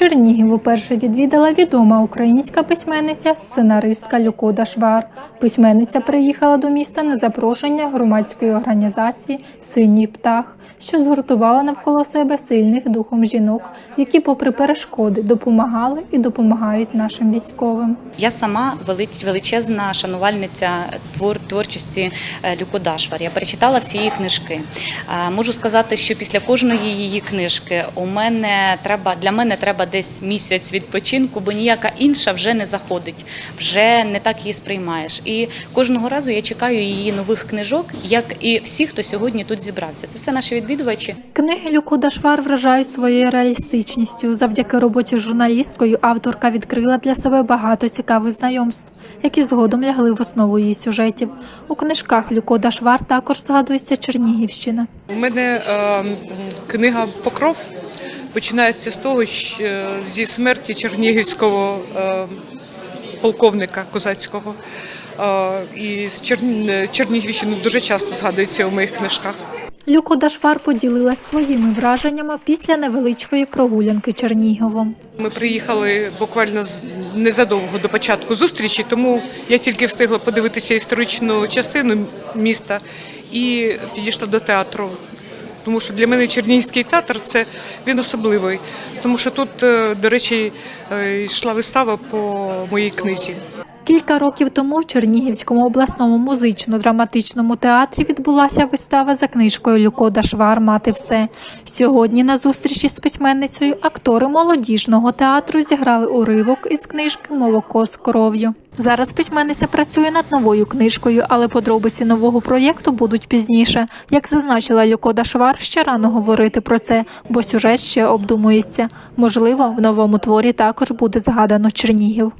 Чернігів уперше відвідала відома українська письменниця, сценаристка Люкода Швар. Письменниця приїхала до міста на запрошення громадської організації Синій птах, що згуртувала навколо себе сильних духом жінок, які, попри перешкоди, допомагали і допомагають нашим військовим. Я сама величезна шанувальниця твор, творчості е, Люко Я перечитала всі її книжки. Е, Можу сказати, що після кожної її книжки у мене треба для мене треба десь місяць відпочинку, бо ніяка інша вже не заходить, вже не так її сприймаєш. І кожного разу я чекаю її нових книжок, як і всі, хто сьогодні тут зібрався. Це все наші відвідувачі. Книги Люкода Швар вражають своєю реалістичністю. Завдяки роботі з журналісткою авторка відкрила для себе багато цікавих знайомств, які згодом лягли в основу її сюжетів. У книжках Люкода Швар також згадується Чернігівщина. У мене е, книга Покров починається з того, що е, зі смерті чернігівського е, полковника козацького. Е, і з Черні- Чернігівщини дуже часто згадується у моїх книжках. Люкода Швар поділилась своїми враженнями після невеличкої прогулянки Черніговом. Ми приїхали буквально незадовго до початку зустрічі, тому я тільки встигла подивитися історичну частину міста і підійшла до театру. Тому що для мене Чернігівський театр це він особливий, тому що тут, е, до речі, е, йшла вистава по моїй книзі. Кілька років тому в Чернігівському обласному музично-драматичному театрі відбулася вистава за книжкою Люкода Швар Мати все. Сьогодні на зустрічі з письменницею актори молодіжного театру зіграли уривок із книжки Молоко з кров'ю. Зараз письменниця працює над новою книжкою, але подробиці нового проєкту будуть пізніше. Як зазначила Люкода Швар, ще рано говорити про це, бо сюжет ще обдумується. Можливо, в новому творі також буде згадано Чернігів.